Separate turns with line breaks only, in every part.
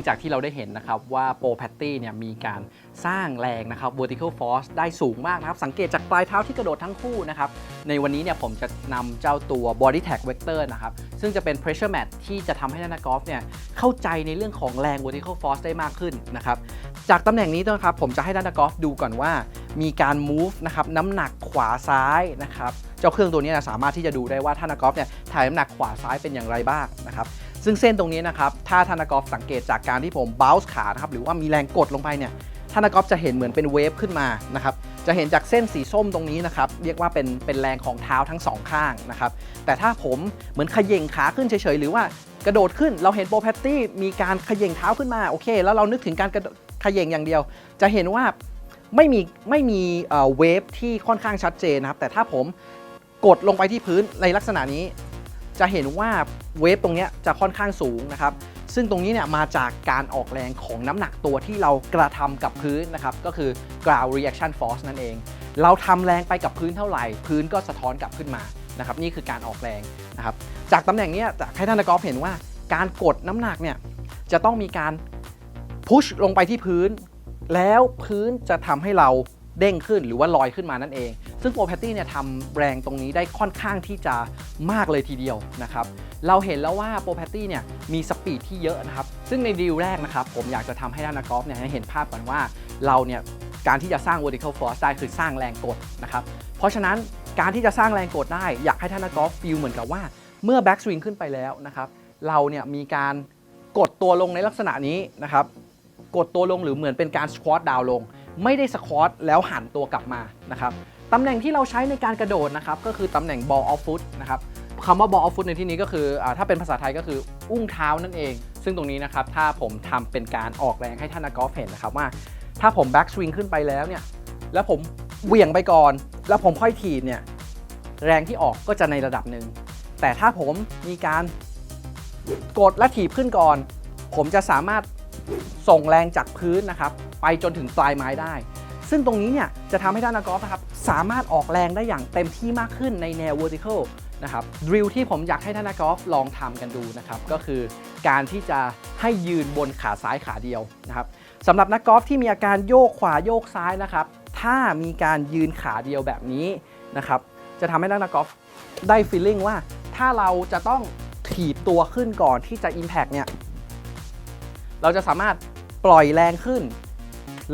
งจากที่เราได้เห็นนะครับว่าโปรแพตตี้เนี่ยมีการสร้างแรงนะครับ vertical force ได้สูงมากนะครับ สังเกตจากปลายเท้าที่กระโดดทั้งคู่นะครับ ในวันนี้เนี่ยผมจะนำเจ้าตัว body tag vector นะครับ ซึ่งจะเป็น pressure mat ที่จะทำให้นักกอล์ฟเนี่ยเข้าใจในเรื่องของแรง vertical force ได้มากขึ้นนะครับ จากตำแหน่งนี้นะครับผมจะให้นักกอล์ฟดูก่อนว่า มีการ move นะครับน้ำหนักขวาซ้ายนะครับ เจ้าเครื่องตัวนี้นะสามารถที่จะดูได้ว่าท่านนักกอล์ฟเนี่ยถ่ายน้ำหนักขวาซ้ายเป็นอย่างไรบ้างนะครับ ซึ่งเส้นตรงนี้นะครับ ถ้าท่านกกอล์ฟสังเกตจากการที่ผม bounce ขานะครับหรือว่ามีแรงกดลงไปเนี่ยท่านกกอล์ฟจะเห็นเหมือนเป็นเวฟขึ้นมานะครับจะเห็นจากเส้นสีส้มตรงนี้นะครับเรียกว่าเป็นเป็นแรงของเท้าทั้งสองข้างนะครับแต่ถ้าผมเหมือนขย่งขาขึ้นเฉยๆหรือว่ากระโดดขึ้นเราเห็นโปรแพตตี้มีการขย่งเท้าขึ้นมาโอเค แล้วเรานึกถึงการกระโดดขย่งอย่างเดียว จะเห็นว่าไม่มีไม่มีเอ่อเวฟที่ค่อนข้างชัดเจนนะครับแต่ถ้าผมกดลงไปที่พื้นในลักษณะนี้ จะเห็นว่าเวฟตรงนี้จะค่อนข้างสูงนะครับ ซึ่งตรงนี้เนี่ยมาจากการออกแรงของน้ำหนักตัวที่เรากระทำกับพื้นนะครับ ก็คือ ground reaction force นั่นเอง เราทำแรงไปกับพื้นเท่าไหร่ พื้นก็สะท้อนกลับขึ้นมานะครับ นี่คือการออกแรงนะครับ จากตำแหน่งนี้จากให้ท่านนักกอล์ฟเห็นว่าการกดน้ำหนักเนี่ยจะต้องมีการพุชลงไปที่พื้น แล้วพื้นจะทำให้เราเด้งขึ้นหรือว่าลอยขึ้นมานั่นเอง ซึ่งโปรแพตตี้เนี่ยทำแรงตรงนี้ได้ค่อนข้างที่จะมากเลยทีเดียวนะครับ เราเห็นแล้วว่าโปรแพตตี้เนี่ยมีสปีดที่เยอะนะครับ ซึ่งในดีลแรกนะครับ ผมอยากจะทำให้ด้านนักกอล์ฟเนี่ยเห็นภาพก่อนว่าเราเนี่ยการที่จะสร้าง vertical force ได้คือสร้างแรงกดนะครับ เพราะฉะนั้นการที่จะสร้างแรงกดได้อยากให้ท่านนักกอล์ฟฟีลเหมือนกับว่าเมื่อ back swing ขึ้นไปแล้วนะครับ เราเนี่ยมีการกดตัวลงในลักษณะนี้นะครับ กดตัวลงหรือเหมือนเป็นการสควอตดาวลง ไม่ได้สควอตแล้วหันตัวกลับมานะครับ ตำแหน่งที่เราใช้ในการกระโดดนะครับก็คือตำแหน่ง ball of foot นะครับคำว่า ball of foot ในที่นี้ก็คืออถ้าเป็นภาษาไทยก็คืออุ้งเท้านั่นเอง ซึ่งตรงนี้นะครับถ้าผมทำเป็นการออกแรงให้ท่านนักกอล์ฟเห็นนะครับว่า ถ้าผม back swing ขึ้นไปแล้วเนี่ยแล้วผมเหวี่ยงไปก่อน แล้วผมค่อยถีบเนี่ยแรงที่ออกก็จะในระดับหนึ่งแต่ถ้าผมมีการกดและถีบขึ้นก่อน ผมจะสามารถส่งแรงจากพื้นนะครับ ไปจนถึงปลายไม้ได้ ซึ่งตรงนี้เนี่ยจะทำให้ด้านนักกอล์ฟนะครับสามารถออกแรงได้อย่างเต็มที่มากขึ้นในแนว vertical นะครับดริลที่ผมอยากให้ท่านนักกอล์ฟลองทำกันดูนะครับก็คือการที่จะให้ยืนบนขาซ้ายขาเดียวนะครับสำหรับนักกอล์ฟที่มีอาการโยกขวาโยกซ้ายนะครับถ้ามีการยืนขาเดียวแบบนี้นะครับจะทำให้นักกอล์ฟได้ feeling ว่าถ้าเราจะต้องถีบตัวขึ้นก่อนที่จะ impact เนี่ยเราจะสามารถปล่อยแรงขึ้น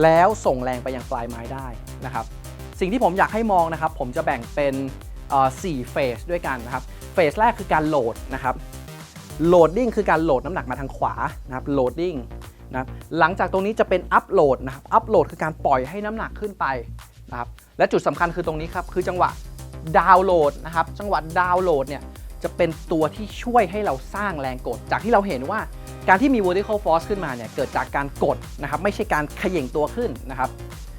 แล้วส่งแรงไปยังปลายไม้ได้นะครับ สิ่งที่ผมอยากให้มองนะครับ ผมจะแบ่งเป็นเอ่อ4เฟสด้วยกันนะครับ เฟสแรกคือการโหลดนะครับ โหลดดิ้งคือการโหลดน้ำหนักมาทางขวานะครับ โหลดดิ้งนะหลังจากตรงนี้จะเป็นอัพโหลดนะครับ อัพโหลดคือการปล่อยให้น้ำหนักขึ้นไปนะครับ และจุดสำคัญคือตรงนี้ครับ คือจังหวะดาวน์โหลดนะครับ จังหวะดาวน์โหลดเนี่ยจะเป็นตัวที่ช่วยให้เราสร้างแรงกด จากที่เราเห็นว่า การที่มี vertical force ขึ้นมาเนี่ยเกิดจากการกดนะครับไม่ใช่การเขย่งตัวขึ้นนะครับ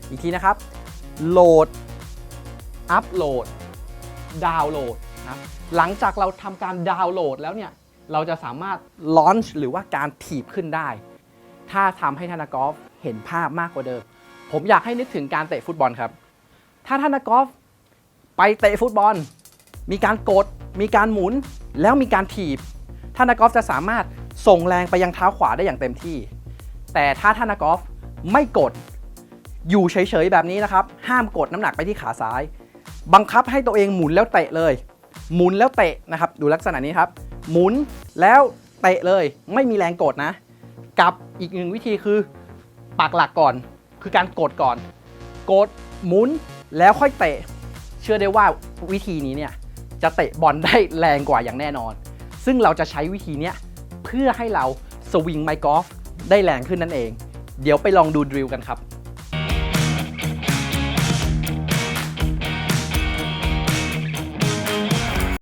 อีกทีนะครับโหลดอัพโหลดดาวน์โหลดนะหลังจากเราทำการดาวน์โหลดแล้วเนี่ยเราจะสามารถลอนช์หรือว่าการถีบขึ้นได้ ถ้าทำให้ท่านักกอล์ฟเห็นภาพมากกว่าเดิม ผมอยากให้นึกถึงการเตะฟุตบอลครับ ถ้าท่านักกอล์ฟไปเตะฟุตบอล มีการกด มีการหมุน แล้วมีการถีบท่านักกอล์ฟจะสามารถ ส่งแรงไปยังเท้าขวาได้อย่างเต็มที่ แต่ถ้าท่านนักกอล์ฟไม่กด อยู่เฉยๆแบบนี้นะครับ ห้ามกดน้ำหนักไปที่ขาซ้าย บังคับให้ตัวเองหมุนแล้วเตะเลย หมุนแล้วเตะนะครับ ดูลักษณะนี้ครับ หมุนแล้วเตะเลย ไม่มีแรงกดนะ กับอีกหนึ่งวิธีคือปักหลักก่อน คือการกดก่อน กดหมุนแล้วค่อยเตะ เชื่อได้ว่าวิธีนี้เนี่ยจะเตะบอลได้แรงกว่าอย่างแน่นอน ซึ่งเราจะใช้วิธีเนี้ย เพื่อให้เราสวิงไมค์กอล์ฟได้แรงขึ้นนั่นเอง เดี๋ยวไปลองดูดริลกันครับ